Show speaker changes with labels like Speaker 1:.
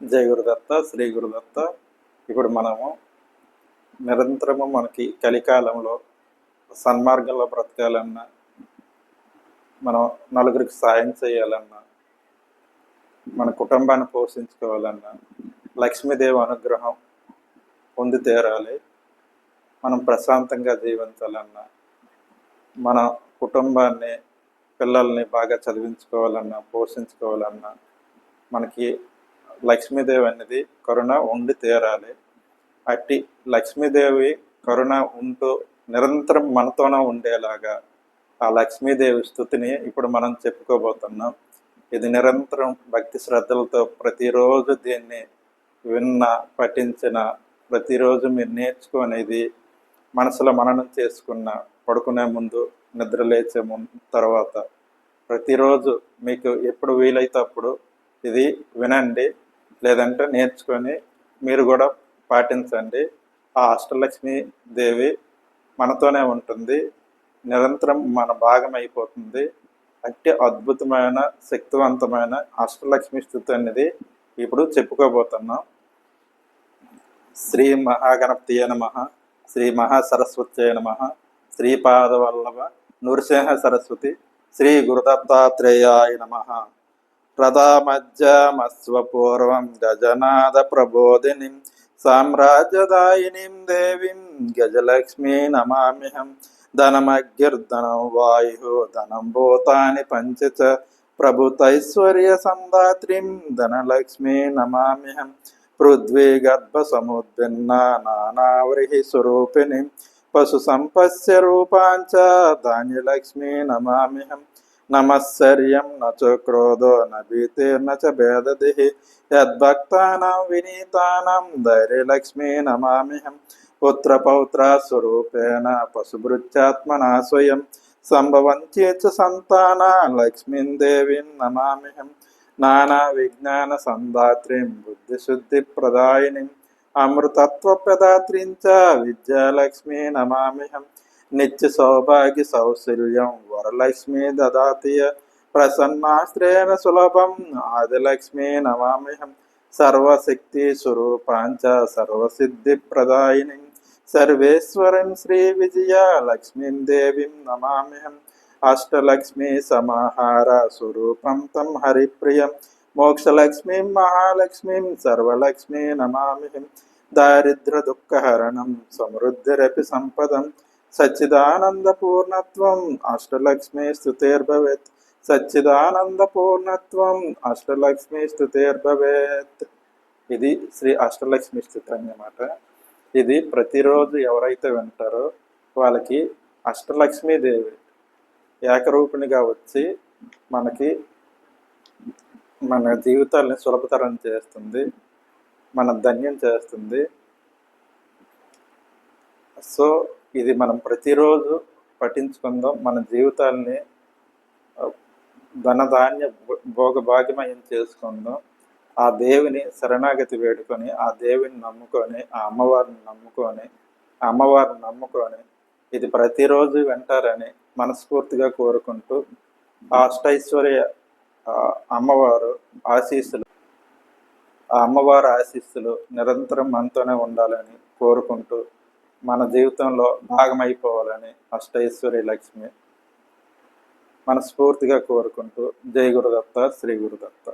Speaker 1: జయ గురుదత్త శ్రీ గురుదత్త. ఇప్పుడు మనము నిరంతరము మనకి కలికాలంలో సన్మార్గంలో బ్రతకాలన్నా మనం నలుగురికి సాయం చేయాలన్నా మన కుటుంబాన్ని పోషించుకోవాలన్నా లక్ష్మీదేవి అనుగ్రహం పొంది తీరాలి మనం ప్రశాంతంగా జీవించాలన్నా మన కుటుంబాన్ని పిల్లల్ని బాగా చదివించుకోవాలన్నా పోషించుకోవాలన్నా మనకి లక్ష్మీదేవి అనేది కరుణ ఉండి తీరాలి. అట్టి లక్ష్మీదేవి కరుణ ఉంటూ నిరంతరం మనతోనే ఉండేలాగా ఆ లక్ష్మీదేవి స్థుతిని ఇప్పుడు మనం చెప్పుకోబోతున్నాం. ఇది నిరంతరం భక్తి శ్రద్ధలతో ప్రతిరోజు దీన్ని విన్న పఠించిన ప్రతిరోజు మీరు నేర్చుకునేది మనసులో మననం చేసుకున్న పడుకునే ముందు నిద్ర లేచే ముందు తర్వాత ప్రతిరోజు మీకు ఎప్పుడు వీలైతే అప్పుడు ఇది వినండి. లేదంటే నేర్చుకొని మీరు కూడా పాటించండి. ఆ అష్టలక్ష్మి దేవి మనతోనే ఉంటుంది. నిరంతరం మన భాగం అయిపోతుంది అట్టి అద్భుతమైన శక్తివంతమైన అష్టలక్ష్మి స్థుతి అనేది ఇప్పుడు చెప్పుకోబోతున్నాం. శ్రీ మహాగణపతియ నమ. శ్రీ మహాసరస్వత్యయ నమ. శ్రీపాదవల్లభ నృసింహ సరస్వతి. శ్రీ గురుదత్తాత్రేయాయ నమ. ప్రథమజ్జమస్వపూర్వం గజనాథ ప్రబోధినిం సామ్రాజ్యదాయినిం దేవీం గజలక్ష్మీ నమామ్యహం ధనమగ్గిర్ధనం వాయు ధనం భూతాని పంచ ప్రభుతైశ్వర్య సందాత్రిం ధనలక్ష్మీ నమామ్యహం పృథ్వీ గర్భ సముద్భిన్న నానావ్రీహి స్వరూపిణి పశు సంపస్య రూపాంచ ధాన్యలక్ష్మీ నమామ్యహం నమశ్చర్యం నచ క్రోధో న భీతిర్న చ భేదదిః యద్భక్తానాం వినీతానాం ధైర్యలక్ష్మీ నమామ్యహం పుత్రపౌత్ర స్వరూపేణ పశుభృత్యాత్మనా స్వయం సంభవంచే సంతాన లక్ష్మీం దేవీం నమామిహం నానా విజ్ఞాన సందాత్రిం బుద్ధిశుద్ధి ప్రదాయినిం అమృతత్వప్రదాత్రిం చ విద్యాలక్ష్మీ నమామిహం నిత్య సౌభాగ్య సౌశల్యం వరలక్ష్మి దదాతియ ప్రసన్నాశ్రేణ సులభం ఆదిలక్ష్మి నమామ్యహం సర్వశక్తి స్వరూపాంచ సర్వసిద్ధి ప్రదాయిని సర్వేశ్వరం శ్రీ విజయ లక్ష్మీం దేవీం నమామ్యహం అష్టలక్ష్మి సమాహార స్వరూపం తం హరిప్రియం మోక్షలక్ష్మీం మహాలక్ష్మీం సర్వలక్ష్మీ నమామ్యహం దారిద్ర దుఃఖహరణం సమృద్ధిరపి సంపదం సచ్చిదానందపూర్ణత్వం అష్టలక్ష్మి సచ్చిదానంద సచ్చిదానందపూర్ణత్వం అష్టలక్ష్మి స్థుతేర్భవేత్ ఇది శ్రీ అష్టలక్ష్మి స్థుతి అన్నమాట ఇది ప్రతిరోజు ఎవరైతే వింటారో వాళ్ళకి అష్టలక్ష్మీదేవి ఏకరూపిణిగా వచ్చి మనకి మన జీవితాలని సులభతరం చేస్తుంది మన ధన్యం చేస్తుంది. సో ఇది మనం ప్రతిరోజు పఠించుకుందాం. మన జీవితాల్ని ధనధాన్య భో- భోగభాగ్యమయం చేసుకుందాం. ఆ దేవుని శరణాగతి వేడుకొని ఆ దేవుని నమ్ముకొని ఆ అమ్మవారిని నమ్ముకొని ఆ అమ్మవారిని నమ్ముకొని ఇది ప్రతిరోజు వింటారని మనస్ఫూర్తిగా కోరుకుంటూ ఆ అష్టైశ్వర్య అమ్మవారు ఆశీస్సులు ఆ అమ్మవారి ఆశీస్సులు నిరంతరం మనతోనే ఉండాలని కోరుకుంటూ మన జీవితంలో భాగమైపోవాలని అష్టైశ్వర్య లక్ష్మి మనస్ఫూర్తిగా కోరుకుంటూ జై గురుదత్త శ్రీ గురుదత్త.